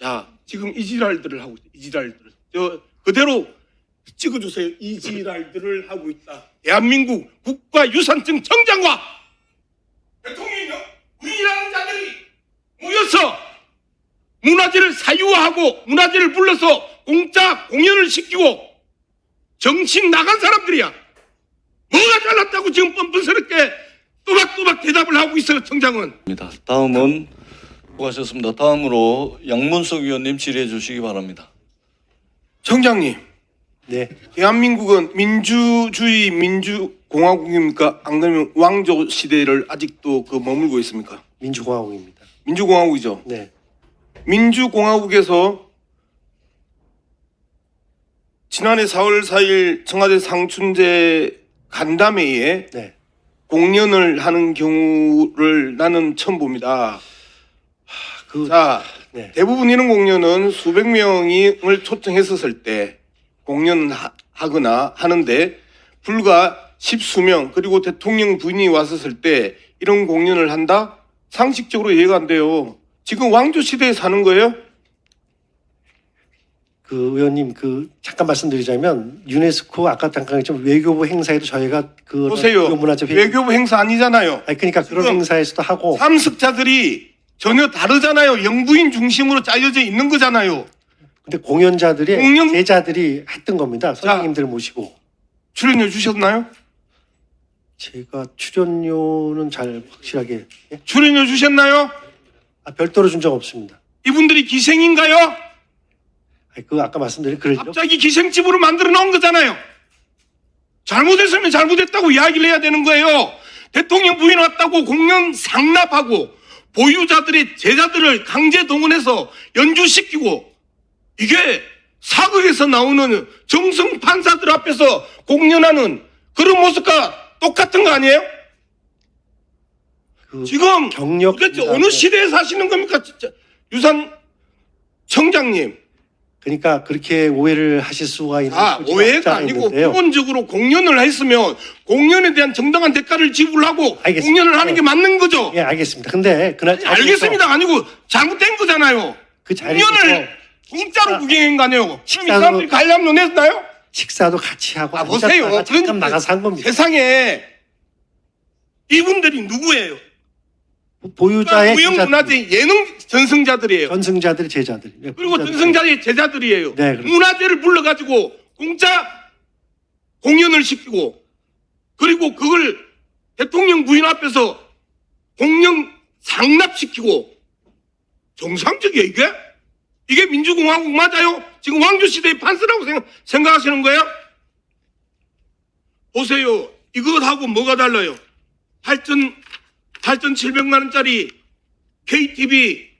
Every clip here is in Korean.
자, 지금 이 지랄들을 하고 있다. 이 지랄들을. 저 그대로 찍어주세요. 이 지랄들을 하고 있다. 대한민국 국가유산청 청장과 대통령이요. 우리라는 자들이 모여서 문화재를 사유화하고 문화재를 불러서 공짜 공연을 시키고 정신 나간 사람들이야. 뭐가 잘났다고 지금 뻔뻔스럽게 또박또박 대답을 하고 있어요, 청장은. 다음은 수고하셨습니다. 다음으로 양문석 의원님 질의해 주시기 바랍니다. 청장님, 네, 대한민국은 민주주의 민주공화국입니까? 안 그러면 왕조 시대를 아직도 그 머물고 있습니까? 민주공화국입니다. 민주공화국이죠. 네, 민주공화국에서 지난해 4월 4일 청와대 상춘제 간담회에 네. 공연을 하는 경우를 나는 처음 봅니다. 그, 자, 네. 대부분 이런 공연은 수백 명을 초청했었을 때 공연하거나 하는데 불과 십수명 그리고 대통령 부인이 왔었을 때 이런 공연을 한다? 상식적으로 이해가 안 돼요. 지금 왕조 시대에 사는 거예요? 그 의원님 그 잠깐 말씀드리자면 유네스코 아까 잠깐 좀 외교부 행사에도 저희가 그 보세요. 문화재 회의 외교부 행사 아니잖아요. 아니 그러니까 그런 지금 행사에서도 하고 참석자들이 전혀 다르잖아요. 영부인 중심으로 짜여져 있는 거잖아요. 근데 공연자들이 공연- 제자들이 했던 겁니다. 선생님들 모시고 출연료 주셨나요? 제가 출연료는 잘 확실하게 예? 출연료 주셨나요? 아, 별도로 준 적 없습니다. 이분들이 기생인가요? 아니, 그 아까 말씀드린 그런 갑자기 기생집으로 만들어 놓은 거잖아요. 잘못했으면 잘못했다고 이야기를 해야 되는 거예요. 대통령 부인 왔다고 공연 상납하고 보유자들의 제자들을 강제 동원해서 연주시키고 이게 사극에서 나오는 정승 판사들 앞에서 공연하는 그런 모습과 똑같은 거 아니에요? 그 지금 경력 도대체 어느 시대에 사시는 겁니까? 진짜 유산 청장님. 그러니까 그렇게 오해를 하실 수가 있는 아, 소지가 오해가 않아 아니고 있는데요. 기본적으로 공연을 했으면 공연에 대한 정당한 대가를 지불하고 알겠습니다. 공연을 하는 네. 게 맞는 거죠. 예, 알겠습니다. 근데 그날 자리에서 알겠습니다. 아니고 잘못된 거잖아요. 그 자리에서 공연을 공짜로 구경한 거 아니에요. 그럼 이 사람들이 관람료 냈나요? 식사도 같이 하고 아, 보세요. 앉았다가 잠깐 나가서 한 겁니다. 세상에 이분들이 누구예요? 보유자의 무형문화재 예능 전승자들이에요. 전승자들이 제자들. 예, 그리고 보유자들. 전승자의 제자들이에요. 네, 그렇죠. 문화재를 불러가지고 공짜 공연을 시키고 그리고 그걸 대통령 부인 앞에서 공연 상납시키고 정상적이에요 이게? 이게 민주공화국 맞아요? 지금 왕조시대의 판서라고 생각, 생각하시는 거예요? 보세요. 이것하고 뭐가 달라요? 8천, 8,700만 원짜리 KTV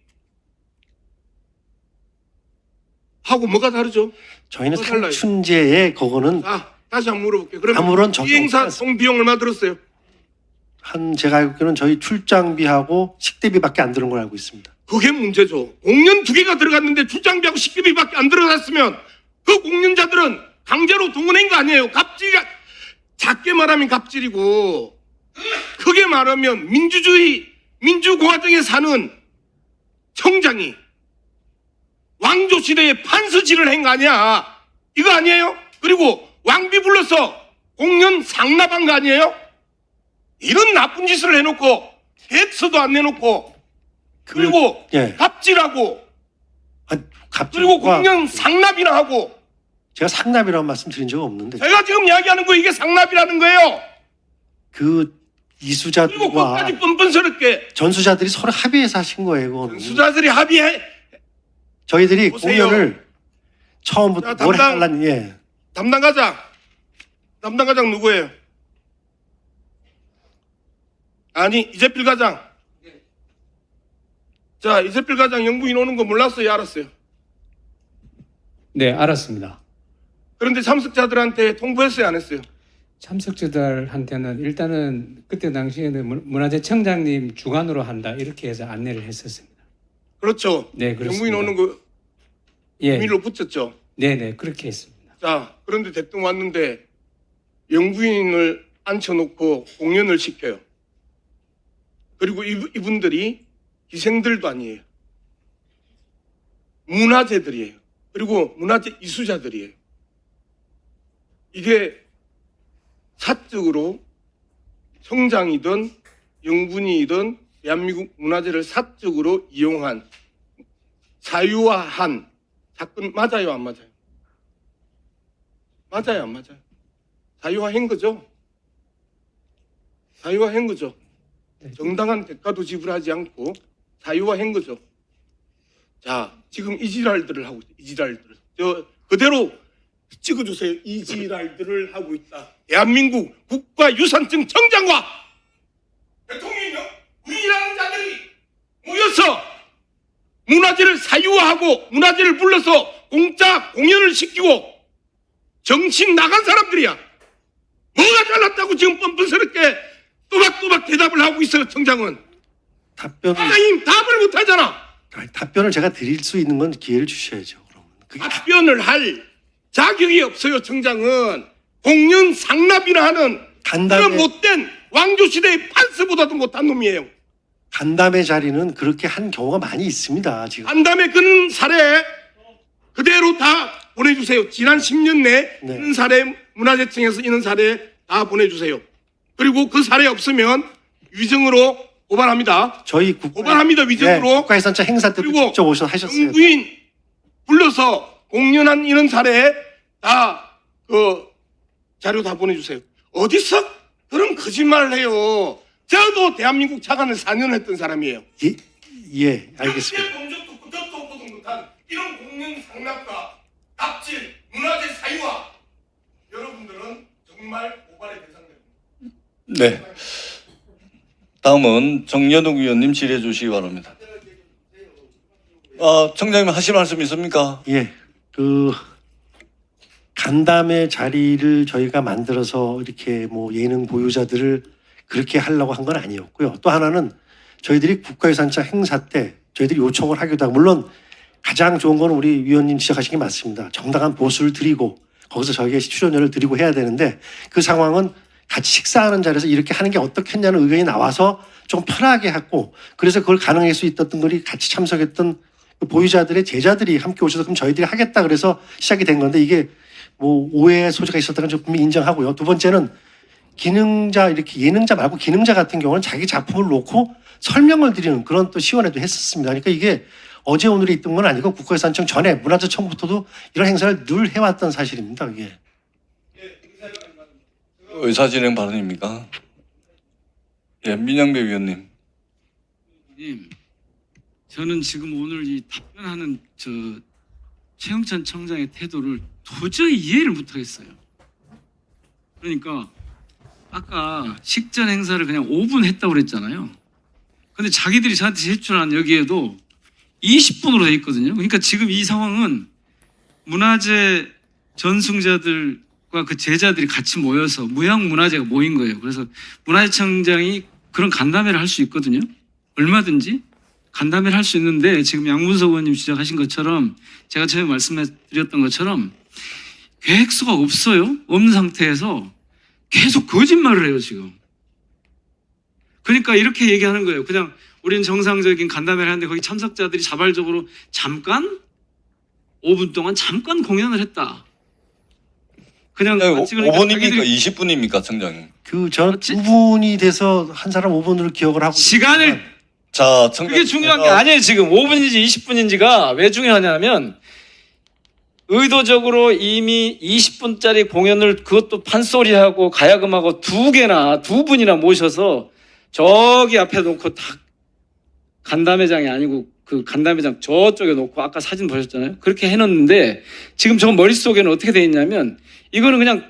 하고 뭐가 다르죠? 저희는 달라요. 상춘제에 그거는 아, 다시 한번 물어볼게요. 그러면 아무런 이 적용 행사 없지 총 비용 얼마 들었어요? 한 제가 알기로는 저희 출장비하고 식대비밖에 안 들은 걸 알고 있습니다. 그게 문제죠. 공연 두 개가 들어갔는데 출장비하고 식비비밖에 안 들어갔으면 그 공연자들은 강제로 동원한 거 아니에요. 갑질이 작게 말하면 갑질이고 크게 말하면 민주주의 민주공화정에 사는 청장이 왕조 시대에 판서질을 한 거 아니야. 이거 아니에요? 그리고 왕비 불러서 공연 상납한 거 아니에요? 이런 나쁜 짓을 해놓고 계획서도 안 내놓고 그리고 예. 갑질하고 아, 갑자기 그리고 공연 상납이나 하고 제가 상납이라고 말씀드린 적 없는데 제가 지금 이야기하는 거 이게 상납이라는 거예요. 그 그리고 이수자들과 끝까지 뻔뻔스럽게 전수자들이 서로 합의해서 하신 거예요. 그거는. 수자들이 합의해 저희들이 보세요. 공연을 처음부터 자, 뭘 담당- 해달라는 예. 담당 과장 담당 과장 누구예요? 아니 이재필 과장 자 이재필 과장 영부인 오는 거 몰랐어요 알았어요 네, 알았습니다. 그런데 참석자들한테 통보했어요 안 했어요 참석자들한테는 일단은 그때 당시에는 문- 문화재청장님 주관으로 한다 이렇게 해서 안내를 했었습니다. 그렇죠 네, 그렇습니다. 영부인 오는 거 예, 비밀로 붙였죠 네, 네, 그렇게 했습니다. 자 그런데 대통령 왔는데 영부인을 앉혀놓고 공연을 시켜요 그리고 이, 이분들이 희생들도 아니에요. 문화재들이에요. 그리고 문화재 이수자들이에요. 이게 사적으로 청장이든 영분이든 대한민국 문화재를 사적으로 이용한 사유화한 사건 맞아요 안 맞아요? 맞아요 안 맞아요? 사유화한 거죠? 사유화한 거죠? 정당한 대가도 지불하지 않고 사유화한 거죠? 자 지금 이 지랄들을 하고 있다 이 지랄들 저 그대로 찍어주세요 이 지랄들을 하고 있다 대한민국 국가유산청 청장과 대통령이요 우리라는 자들이 모여서 문화재를 사유화하고 문화재를 불러서 공짜 공연을 시키고 정신 나간 사람들이야. 뭐가 잘났다고 지금 뻔뻔스럽게 또박또박 대답을 하고 있어요, 청장은. 답변을 사장님 답을 못 하잖아. 아니, 답변을 제가 드릴 수 있는 건 기회를 주셔야죠. 그러면 그게 답변을 할 자격이 없어요, 청장은. 공연 상납이나 하는 그런 간담회 못된 왕조시대의 판스보다도 못한 놈이에요. 간담회 자리는 그렇게 한 경우가 많이 있습니다. 지금 간담회 그런 사례 그대로 다 보내주세요. 지난 10년 내 네. 이런 사례 문화재청에서 이런 사례 다 보내주세요. 그리고 그 사례 없으면 위증으로 고발합니다. 저희 국가 고발합니다, 위증으로. 국가유산청 행사 때도 그리고 직접 오셔서 하셨어요. 정부인 불러서 공연한 이런 사례 다그 자료 다 보내주세요. 어디서 그런 거짓말을 해요. 저도 대한민국 차관을 4년 했던 사람이에요. 예, 예, 알겠습니다. 범죄도 그것도 보도 못한 이런 공연 상납과 갑질, 문화재 사유화 여러분들은 정말 고발의 대상입니다. 네. 다음은 정연욱 의원님 질의해 주시기 바랍니다. 아, 청장님 하실 말씀 있습니까? 예, 그 간담회 자리를 저희가 만들어서 이렇게 뭐 예능 보유자들을 그렇게 하려고 한 건 아니었고요. 또 하나는 저희들이 국가유산청 행사 때 저희들이 요청을 하기도 하고 물론 가장 좋은 건 우리 위원님 지적하신 게 맞습니다. 정당한 보수를 드리고 거기서 저에게 출연료를 드리고 해야 되는데 그 상황은 같이 식사하는 자리에서 이렇게 하는 게 어떻겠냐는 의견이 나와서 좀 편하게 했고 그래서 그걸 가능할 수 있었던 거리 같이 참석했던 그 보유자들의 제자들이 함께 오셔서 그럼 저희들이 하겠다 그래서 시작이 된 건데 이게 뭐 오해의 소지가 있었다는 건 분명히 인정하고요. 두 번째는 기능자 이렇게 예능자 말고 기능자 같은 경우는 자기 작품을 놓고 설명을 드리는 그런 또 시원회도 했었습니다. 그러니까 이게 어제 오늘이 있던 건 아니고 국가유산청 전에 문화재청부터도 이런 행사를 늘 해왔던 사실입니다. 이게 의사 진행 발언입니까? 예, 민영배 위원님. 님, 저는 지금 오늘 이 답변하는 저 최영찬 청장의 태도를 도저히 이해를 못하겠어요. 그러니까 아까 식전 행사를 그냥 5분 했다고 그랬잖아요. 근데 자기들이 저한테 제출한 여기에도 20분으로 돼 있거든요. 그러니까 지금 이 상황은 문화재 전승자들과 그 제자들이 같이 모여서 무형 문화재가 모인 거예요. 그래서 문화재청장이 그런 간담회를 할 수 있거든요. 얼마든지 간담회를 할 수 있는데 지금 양문석 의원님 지적하신 것처럼 제가 처음에 말씀드렸던 것처럼 계획서가 없어요. 없는 상태에서 계속 거짓말을 해요 지금. 그러니까 이렇게 얘기하는 거예요. 그냥 우리는 정상적인 간담회를 하는데 거기 참석자들이 자발적으로 잠깐 5분 동안 잠깐 공연을 했다. 그냥 그러니까 5분입니까? 자기들이 20분입니까, 청장님? 그전 그렇지. 9분이 돼서 한 사람 5분으로 기억을 하고 시간을 자, 청장. 그게 중요한 게 아니에요 지금 5분인지 20분인지가 왜 중요하냐면 의도적으로 이미 20분짜리 공연을 그것도 판소리하고 가야금하고 두 개나 두 분이나 모셔서 저기 앞에 놓고 딱 간담회장이 아니고 그 간담회장 저쪽에 놓고 아까 사진 보셨잖아요 그렇게 해놓는데 지금 저 머릿속에는 어떻게 돼 있냐면 이거는 그냥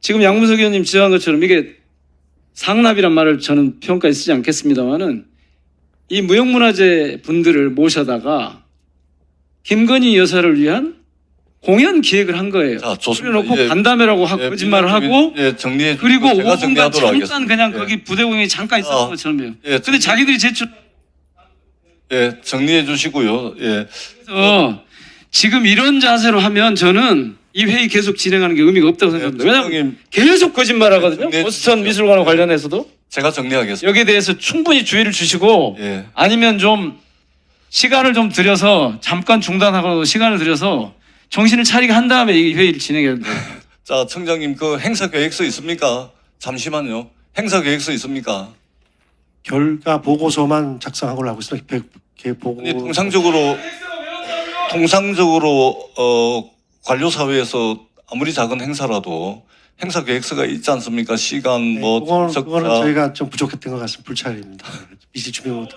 지금 양문석 의원님 지적한 것처럼 이게 상납이란 말을 저는 평가에 쓰지 않겠습니다만은 이 무형문화재 분들을 모셔다가 김건희 여사를 위한 공연 기획을 한 거예요. 자, 좋습니다. 그래놓고 예. 간담회라고 하고 예, 거짓말을 하고 위- 예, 정리해 그리고 주시고 제가 5분간 정리하도록 잠깐 하겠습니다. 그냥 예. 거기 부대 공연이 잠깐 있었던 아, 것처럼요. 예, 근데 자기들이 제출 예, 정리해 주시고요. 예. 어, 지금 이런 자세로 하면 저는 이 회의 계속 진행하는 게 의미가 없다고 생각합니다. 왜냐하면 청장님, 계속 거짓말 하거든요. 네, 보스턴 주십시오. 미술관과 관련해서도 제가 정리하겠습니다. 여기에 대해서 충분히 주의를 주시고 예. 아니면 좀 시간을 좀 들여서 잠깐 중단하고 시간을 들여서 정신을 차리게 한 다음에 이 회의를 진행해야 돼요. 자, 청장님 그 행사 계획서 있습니까? 잠시만요. 행사 계획서 있습니까? 결과 보고서만 작성한 걸로 알고 있습니다. 이렇게 보고 아니, 통상적으로 통상적으로 어 관료 사회에서 아무리 작은 행사라도 행사 계획서가 있지 않습니까? 시간 네, 뭐 그거는, 참석자 그거는 저희가 좀 부족했던 것 같습니다. 불찰입니다. 미리 준비 못.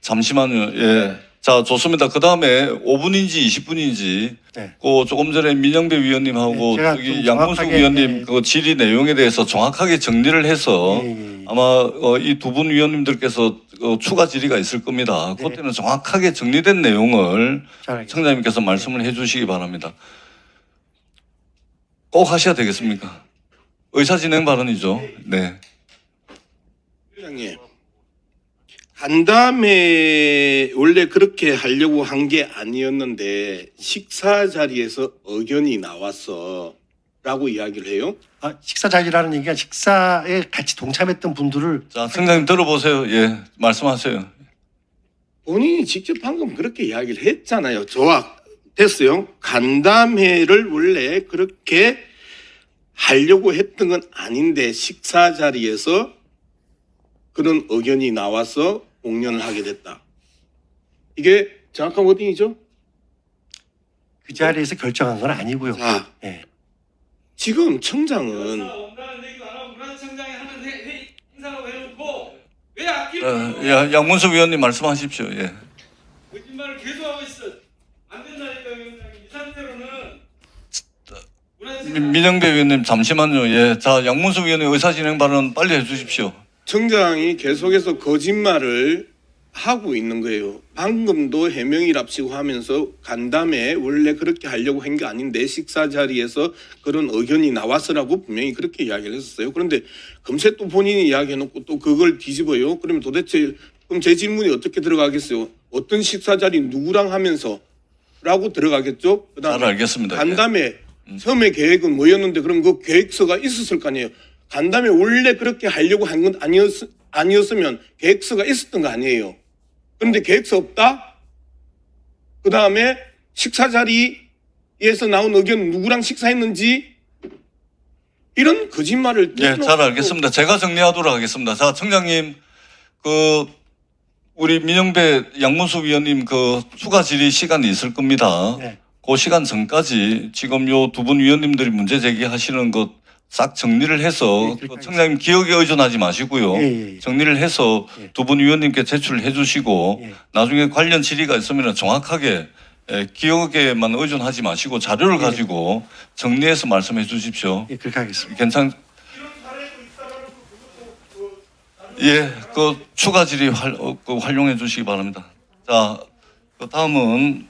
잠시만요. 예. 자, 좋습니다. 그 다음에 5분인지 20분인지, 네. 그 조금 전에 민영배 위원님하고 네, 좀 양문숙 위원님 네. 그 질의 내용에 대해서 정확하게 정리를 해서 예, 예, 예. 아마 어, 이 두 분 위원님들께서 어, 추가 질의가 있을 겁니다. 네. 그때는 정확하게 정리된 내용을. 청장님께서 말씀을 해주시기 바랍니다. 꼭 하셔야 되겠습니까? 의사진행 발언이죠. 네. 회장님, 간담회 원래 그렇게 하려고 한 게 아니었는데 식사 자리에서 의견이 나왔어 라고 이야기를 해요. 아, 식사 자리라는 얘기가 식사에 같이 동참했던 분들을 자, 청장님 들어보세요. 예, 말씀하세요. 본인이 직접 방금 그렇게 이야기를 했잖아요. 저와 됐어요. 간담회를 원래 그렇게 하려고 했던 건 아닌데 식사 자리에서 그런 의견이 나와서 공연을 하게 됐다. 이게 정확한 워딩이죠? 그 자리에서 결정한 건 아니고요. 자, 예. 지금 청장은 어, 야, 양문수 위원님 말씀하십시오. 예. 거짓말을 계속하고 있어. 안 된다니까 위원장님. 이 상태로는 민- 민영배 위원님 잠시만요. 예. 자, 양문수 위원님 의사진행 발언 빨리 해주십시오. 청장이 계속해서 거짓말을 하고 있는 거예요. 방금도 해명이랍시고 하면서 간담회 원래 그렇게 하려고 한 게 아닌데 식사 자리에서 그런 의견이 나왔으라고 분명히 그렇게 이야기를 했었어요. 그런데 금세 또 본인이 이야기해놓고 또 그걸 뒤집어요. 그러면 도대체 그럼 제 질문이 어떻게 들어가겠어요? 어떤 식사 자리 누구랑 하면서 라고 들어가겠죠? 잘 그다음에 알겠습니다. 예. 간담회 처음에 계획은 뭐였는데 그럼 그 계획서가 있었을 거 아니에요. 간담회 원래 그렇게 하려고 한 건 아니었, 아니었으면 계획서가 있었던 거 아니에요. 그런데 계획서 없다? 그 다음에 식사 자리에서 나온 의견 누구랑 식사했는지 이런 거짓말을 예, 잘 알겠습니다. 제가 정리하도록 하겠습니다. 자, 청장님, 그, 우리 민영배 양문수 위원님 그 추가 질의 시간이 있을 겁니다. 네. 그 시간 전까지 지금 요 두 분 위원님들이 문제 제기하시는 것 싹 정리를 해서 네, 청장님 기억에 의존하지 마시고요. 예, 예, 예. 정리를 해서 예. 두분 위원님께 제출을 해주시고 예. 나중에 관련 질의가 있으면 정확하게 예, 기억에만 의존하지 마시고 자료를 예. 가지고 정리해서 말씀해 주십시오. 예, 그렇게 하겠습니다. 괜찮? 예, 그 추가 질의 활, 어, 그 활용해 주시기 바랍니다. 자, 그 다음은